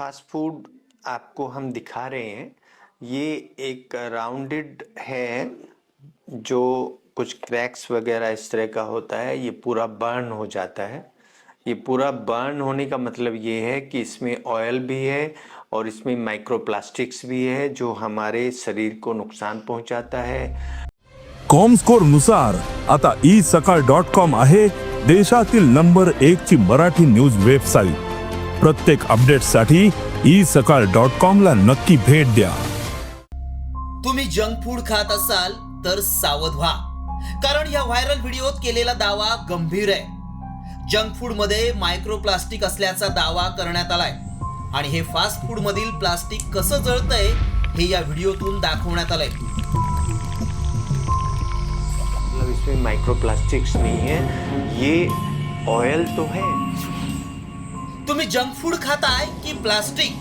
Fast food आपको हम दिखा रहे हैं। ये एक राउंडेड है, जो कुछ क्रैक्स वगैरह इस तरह का होता है, ये पूरा बर्न हो जाता है। ये पूरा बर्न होने का मतलब ये है कि इसमें ऑयल भी है और इसमें माइक्रोप्लास्टिक्स भी है, जो हमारे शरीर को नुकसान पहुंचाता है। कॉमस्कोर नुसार आता ई सकाळ डॉट कॉम आहे देशातील नंबर एक ची मराठी न्यूज़ वेबसाईट. प्रत्येक अपडेटसाठी ई सकाळ डॉट कॉम ला नक्की भेट द्या. तुम्ही जंक फूड खात असाल तर सावध व्हा. कारण या व्हायरल व्हिडिओत केलेला दावा गंभीर आहे. जंक फूडमध्ये मायक्रोप्लास्टिक असल्याचा दावा करण्यात आलाय. आणि हे फास्ट फूड मधील प्लास्टिक कसं जळतंय हे या व्हिडिओतून दाखवण्यात आलंय. मतलब इसमें माइक्रोप्लास्टिक्स नहीं है ये ऑयल तो है। तुम्ही जंक फूड खाताय की प्लास्टिक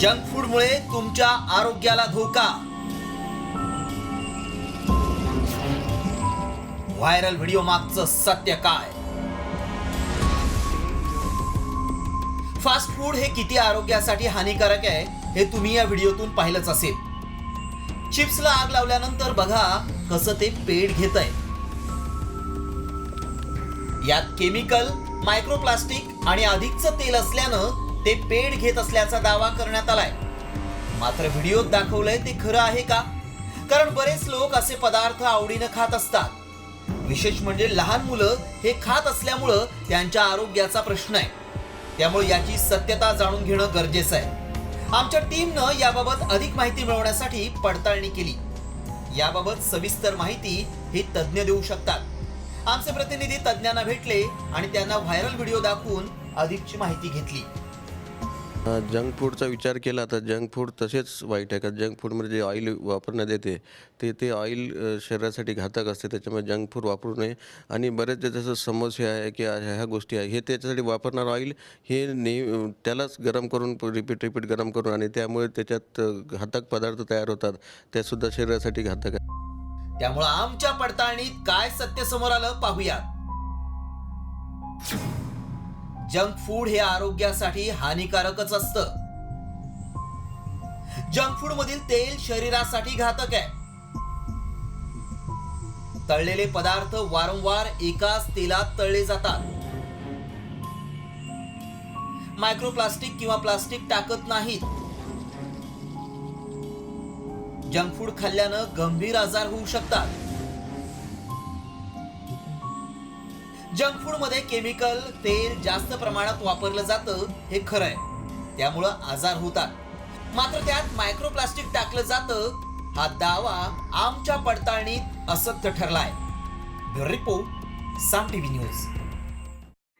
जंक फूड मुळे तुमच्या आरोग्याला धोका. व्हायरल व्हिडिओ मागचं सत्य काय? फास्ट फूड हे किती आरोग्यासाठी हानिकारक आहे हे तुम्ही या व्हिडिओतून पाहिलंच असेल. चिप्सला आग लावल्यानंतर बघा कसं ते पेट घेत आहे यात केमिकल मायक्रोप्लास्टिक आणि अधिकचं तेल असल्यानं ते पेड घेत असल्याचा दावा करण्यात आलाय. मात्र व्हिडिओत दाखवलंय ते खरं आहे का? कारण बरेच लोक असे पदार्थ आवडीनं खात असतात. विशेष म्हणजे लहान मुलं हे खात असल्यामुळं त्यांच्या आरोग्याचा प्रश्न आहे. त्यामुळे याची सत्यता जाणून घेणं गरजेचं आहे. आमच्या टीमनं याबाबत अधिक माहिती मिळवण्यासाठी पडताळणी केली. याबाबत सविस्तर माहिती हे तज्ज्ञ देऊ शकतात. आमचे प्रतिनिधी तज्ज्ञांना भेटले आणि त्यांना व्हायरल व्हिडिओ दाखवून अधिकची माहिती घेतली. जंक फूडचा विचार केला तर जंक फूड तसेच वाईट आहे का जंक फूडमध्ये जे ऑइल वापरण्यात येते ते ते ऑइल शरीरासाठी घातक असते त्याच्यामुळे जंक फूड वापरू नये. आणि बरेच जसं समस्या आहे की ह्या गोष्टी आहे हे त्याच्यासाठी वापरणार ऑइल हे नेह त्यालाच गरम करून रिपीट रिपीट गरम करून आणि त्यामुळे त्याच्यात घातक पदार्थ तयार होतात ते सुद्धा शरीरासाठी घातक आहे. त्यामुळं आमच्या पडताळणीत काय सत्य समोर आलं पाहूयात. जंक फूड हे आरोग्यासाठी हानिकारकच असतं. जंक फूड मधील तेल शरीरासाठी घातक आहे. तळलेले पदार्थ वारंवार एकाच तेलात तळले जातात. मायक्रोप्लास्टिक किंवा प्लास्टिक टाकत नाहीत. जंक फूड खाल्ल्यानं गंभीर आजार होऊ शकतात. जंक फूडमध्ये केमिकल तेल जास्त प्रमाणात वापरलं जातं हे खरं आहे. त्यामुळं आजार होतात. मात्र त्यात मायक्रोप्लास्टिक टाकलं जातं. हा दावा आमच्या पडताळणीत असत्य ठरलाय. Report Saam TV news.